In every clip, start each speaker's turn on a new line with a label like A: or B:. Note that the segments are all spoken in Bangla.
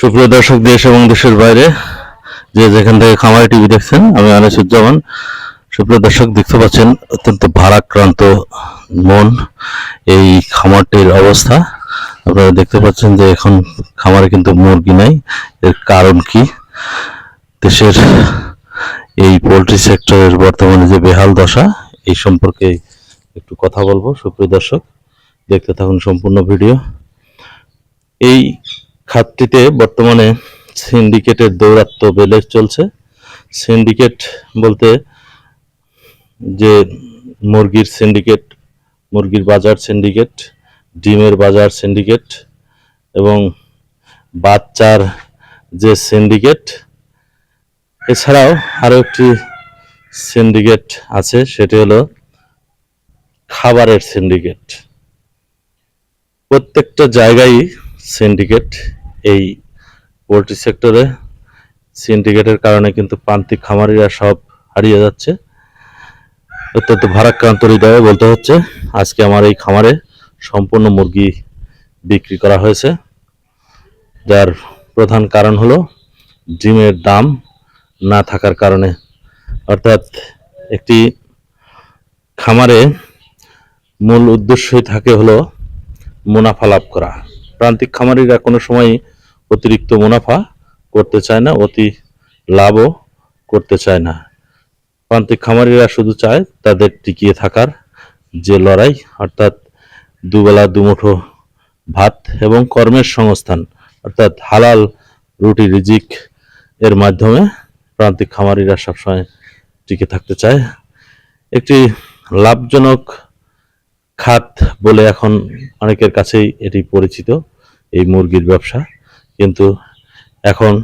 A: সুপ্রিয় দর্শক, দেশ এবং দেশের বাইরে যে যেখান থেকে খামারি টিভি দেখছেন, আমি আনিসুজ্জামান। সুপ্রিয় দর্শক, দেখতে পাচ্ছেন অত্যন্ত ভারাক্রান্ত মন এই খামারটির অবস্থা। আপনারা দেখতে পাচ্ছেন যে এখন খামারে কিন্তু মুরগি নাই। এর কারণ কি? দেশের এই পোলট্রি সেক্টরের বর্তমানে যে বেহাল দশা, এই সম্পর্কে একটু কথা বলব। সুপ্রিয় দর্শক, দেখতে থাকুন সম্পূর্ণ ভিডিও। এই খাতটিতে বর্তমানে সিন্ডিকেটের দৌরাত্ম্য বেলে চলছে। সিন্ডিকেট বলতে যে মুরগির সিন্ডিকেট, মুরগির বাজার সিন্ডিকেট, ডিমের বাজার সিন্ডিকেট এবং বাচ্চার যে সিন্ডিকেট, এছাড়াও আরও একটি সিন্ডিকেট আছে, সেটি হলো খাবারের সিন্ডিকেট। প্রত্যেকটা জায়গায় সিন্ডিকেট এই পোলট্রি সেক্টরে সিন্ডিকেটের কারণে কিন্তু প্রান্তিক খামারিরা সব হারিয়ে যাচ্ছে। অত্যন্ত ভারাক্রান্ত হৃদয়ে বলতে হচ্ছে, আজকে আমার এই খামারে সম্পূর্ণ মুরগি বিক্রি করা হয়েছে। যার প্রধান কারণ হলো ডিমের দাম না থাকার কারণে। অর্থাৎ একটি খামারে মূল উদ্দেশ্যই থাকে হলো মুনাফা লাভ করা। প্রান্তিক খামারিরা কোনো সময় অতিরিক্ত মুনাফা করতে চায় না, অতি লাভও করতে চায় না। প্রান্তিক খামারিরা শুধু চায় তাদের টিকিয়ে থাকার যে লড়াই, অর্থাৎ দুবেলা, দুমুঠো ভাত এবং কর্মের সংস্থান, অর্থাৎ হালাল রুটি রিজিক এর মাধ্যমে প্রান্তিক খামারিরা সবসময় টিকে থাকতে চায়। একটি লাভজনক খাত বলে এখন অনেকের কাছেই এটি পরিচিত, এই মুরগির ব্যবসা। কিন্তু এখন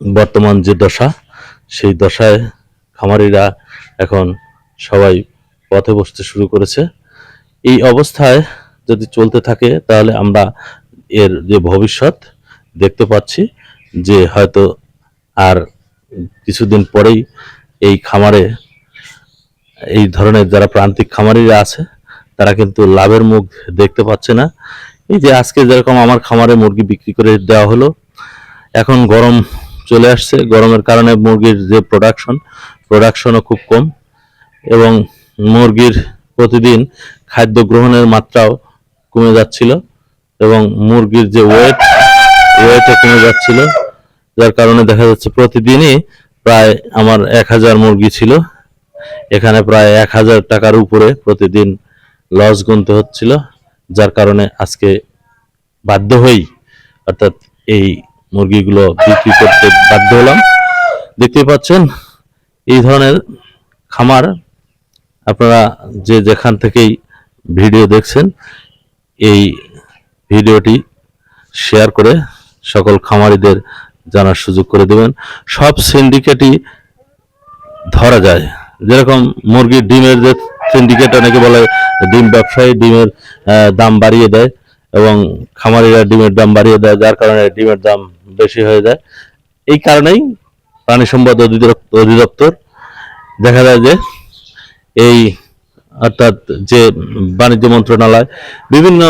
A: বর্তমান যে দশা, সেই দশায় খামারিরা এখন সবাই পথে বসতে শুরু করেছে। এই অবস্থায় যদি চলতে থাকে, তাহলে আমরা এর যে ভবিষ্যৎ দেখতে পাচ্ছি যে হয়তো আর কিছুদিন পরেই এই খামারে, এই ধরনের যারা প্রান্তিক খামারিরা আছে, তারা কিন্তু লাভের মুখ দেখতে পাচ্ছে না। এই যে আজকে যেরকম আমার খামারে মুরগি বিক্রি করে দেওয়া হলো, এখন গরম চলে আসছে। গরমের কারণে মুরগির যে প্রোডাকশন প্রোডাকশনও খুব কম এবং মুরগির প্রতিদিন খাদ্য গ্রহণের মাত্রাও কমে যাচ্ছিল এবং মুরগির যে ওয়েট ওয়েটও কমে যাচ্ছিল। যার কারণে দেখা যাচ্ছে প্রতিদিনই প্রায় আমার এক হাজার মুরগি ছিল। এখানে প্রায় এক হাজার টাকার উপরে প্রতিদিন লস গুনতে হচ্ছিল। যার কারণে আজকে বাধ্য হই অর্থাৎ এই মুরগিগুলো বিক্রি করতে বাধ্য হলাম। দেখতে পাচ্ছেন, এই ধরনের খামার আপনারা যে যেখান থেকেই ভিডিও দেখছেন, এই ভিডিওটি শেয়ার করে সকল খামারিদের জানার সুযোগ করে দেবেন। সব সিন্ডিকেটই ধরা যায়। যেরকম মুরগির ডিমের যে সিন্ডিকেট অনেকে বলে ডিম ব্যবসায়ী ডিমের দাম বাড়িয়ে দেয় এবং খামারিরা ডিমের দাম বাড়িয়ে দেয়, যার কারণে ডিমের দাম বেশি হয়ে যায়। এই কারণেই প্রাণী সম্পদ অধিদপ্তর দেখা যায় যে এই অর্থাৎ যে বাণিজ্য মন্ত্রণালয় বিভিন্ন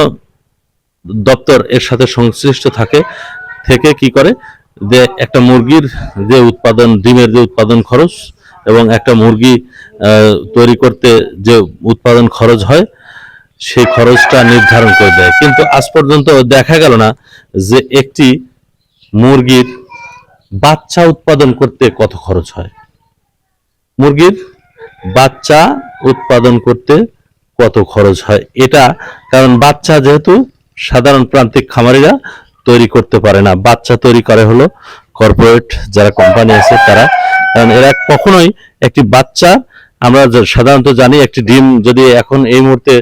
A: দপ্তর এর সাথে সংশ্লিষ্ট থাকে, থেকে কি করে যে একটা মুরগির যে উৎপাদন, ডিমের যে উৎপাদন খরচ এবং একটা মুরগি তৈরি করতে যে উৎপাদন খরচ হয়, সেই খরচটা নির্ধারণ করে দেয়। কিন্তু আজ পর্যন্ত দেখা গেল না যে একটি মুরগির বাচ্চা উৎপাদন করতে কত খরচ হয়। মুরগির বাচ্চা উৎপাদন করতে কত খরচ হয়। এটা কারণ বাচ্চা যেহেতু সাধারণ প্রান্তিক খামারিরা তৈরি করতে পারে না। বাচ্চা তৈরি করে হলো কর্পোরেট যারা কোম্পানি আছে, তারা কারণ এরা কখনোই একটি বাচ্চা, আমরা সাধারণত জানি একটি ডিম যদি এখন এই মুহূর্তে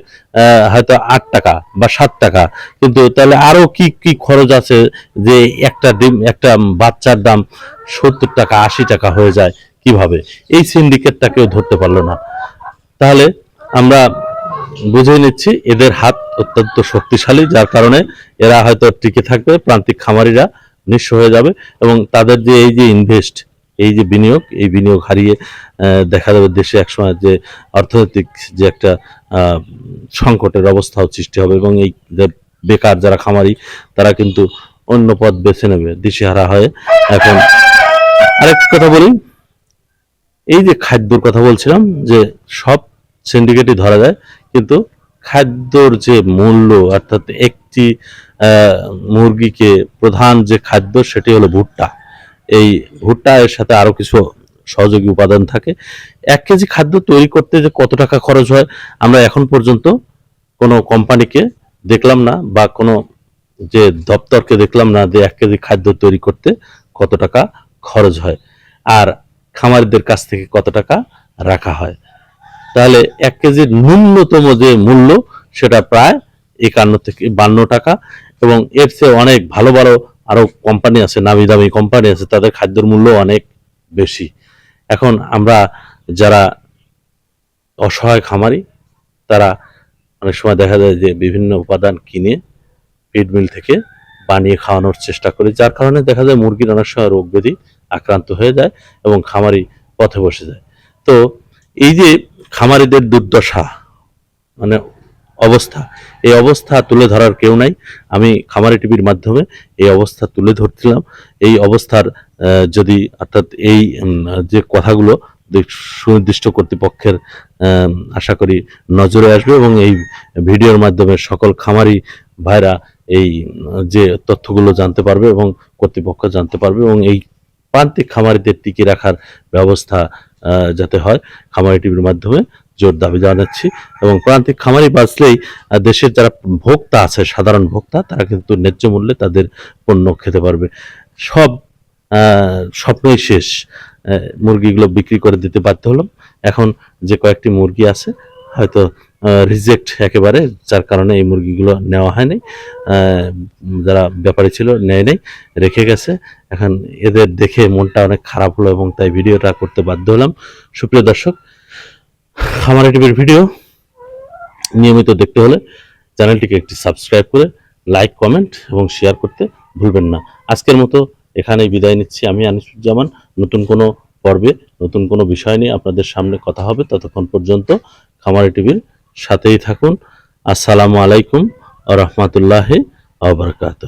A: হয়তো আট টাকা বা সাত টাকা। কিন্তু তাহলে আরও কি কি খরচ আছে যে একটা ডিম, একটা বাচ্চার দাম সত্তর টাকা, আশি টাকা হয়ে যায় কীভাবে? এই সিন্ডিকেটটা কেউ ধরতে পারল না। তাহলে আমরা বুঝে নিচ্ছি, এদের হাত অত্যন্ত শক্তিশালী, যার কারণে এরা হয়তো টিকে থাকবে, প্রান্তিক খামারিরা নিঃস্ব হয়ে যাবে এবং তাদের যে এই যে ইনভেস্ট এই যে বিনিয়োগ, এই বিনিয়োগ হারিয়ে দেখা যাবে দেশে একসময় যে অর্থনৈতিক যে একটা সংকটের অবস্থাও সৃষ্টি হবে এবং এই যে বেকার যারা খামারি, তারা কিন্তু অন্য পথ বেছে নেবে, দিশেহারা হয়ে। এখন আরেক কথা বলি। এই যে খাদ্যর কথা বলছিলাম যে সব সিন্ডিকেটই ধরা যায়, কিন্তু খাদ্যর যে মূল্য, অর্থাৎ একটি মুরগিকে প্রধান যে খাদ্য, সেটি হলো ভুট্টা। এই ভুট্টা, এর সাথে আরও কিছু সহযোগী উপাদান থাকে। এক কেজি খাদ্য তৈরি করতে যে কত টাকা খরচ হয়, আমরা এখন পর্যন্ত কোনো কোম্পানিকে দেখলাম না বা কোনো যে দপ্তরকে দেখলাম না যে এক কেজি খাদ্য তৈরি করতে কত টাকা খরচ হয় আর খামারিদের কাছ থেকে কত টাকা রাখা হয়। তাহলে এক কেজির ন্যূনতম যে মূল্য, সেটা প্রায় একান্ন থেকে বান্ন টাকা এবং এর চেয়ে অনেক ভালো ভালো আরও কোম্পানি আছে, নামি দামি কোম্পানি আছে, তাদের খাদ্যের মূল্য অনেক বেশি। এখন আমরা যারা অসহায় খামারি, তারা অনেক সময় দেখা যায় যে বিভিন্ন উপাদান কিনে ফিড মিল থেকে বানিয়ে খাওয়ানোর চেষ্টা করি, যার কারণে দেখা যায় মুরগির অনেক সময় রোগ ব্যাধি আক্রান্ত হয়ে যায় এবং খামারি পথে বসে যায়। তো এই যে খামারিদের দুর্দশা মানে অবস্থা। এই অবস্থা তুলে ধরার কেউ নাই। আমি খামারি টিভির মাধ্যমে এই অবস্থা তুলে ধরছিলাম। এই অবস্থার যদি অর্থাৎ এই যে কথাগুলো সুনির্দিষ্ট কর্তৃপক্ষের আশা করি নজরে আসবে এবং এই ভিডিওর মাধ্যমে সকল খামারি ভাইরা এই, যে তথ্যগুলো জানতে পারবে এবং কর্তৃপক্ষ জানতে পারবে এবং এই প্রান্তিক খামারিদের টিকে রাখার ব্যবস্থা যাতে হয়, খামারি টিভির মাধ্যমে। জোর দাবি জানাচ্ছি এবং প্রান্তিক খামারি বাঁচলেই দেশের যারা ভোক্তা আছে, সাধারণ ভোক্তা, তারা কিন্তু ন্যায্য মূল্যে তাদের পণ্য খেতে পারবে। সব স্বপ্নই শেষ। মুরগিগুলো বিক্রি করে দিতে বাধ্য হলাম। এখন যে কয়েকটি মুরগি আছে, হয়তো রিজেক্ট একেবারে, যার কারণে এই মুরগিগুলো নেওয়া হয়নি। যারা ব্যাপারী ছিল, নেয় নেই, রেখে গেছে। এখন এদের দেখে মনটা অনেক খারাপ হলো এবং তাই ভিডিওটা করতে বাধ্য হলাম। সুপ্রিয় দর্শক আমার টিভির ভিডিও নিয়মিত দেখতে হলে চ্যানেলটিকে একটি সাবস্ক্রাইব করে লাইক কমেন্ট এবং শেয়ার করতে ভুলবেন না। আজকের মতো এখানেই বিদায় নিচ্ছি। আমি আনিসুজ্জামান, নতুন কোনো পর্বে, নতুন কোনো বিষয় নিয়ে আপনাদের সামনে কথা হবে ততক্ষণ পর্যন্ত খামারি টিভির সাথেই থাকুন। আসসালামু আলাইকুম রহমতুল্লাহ আবরকাত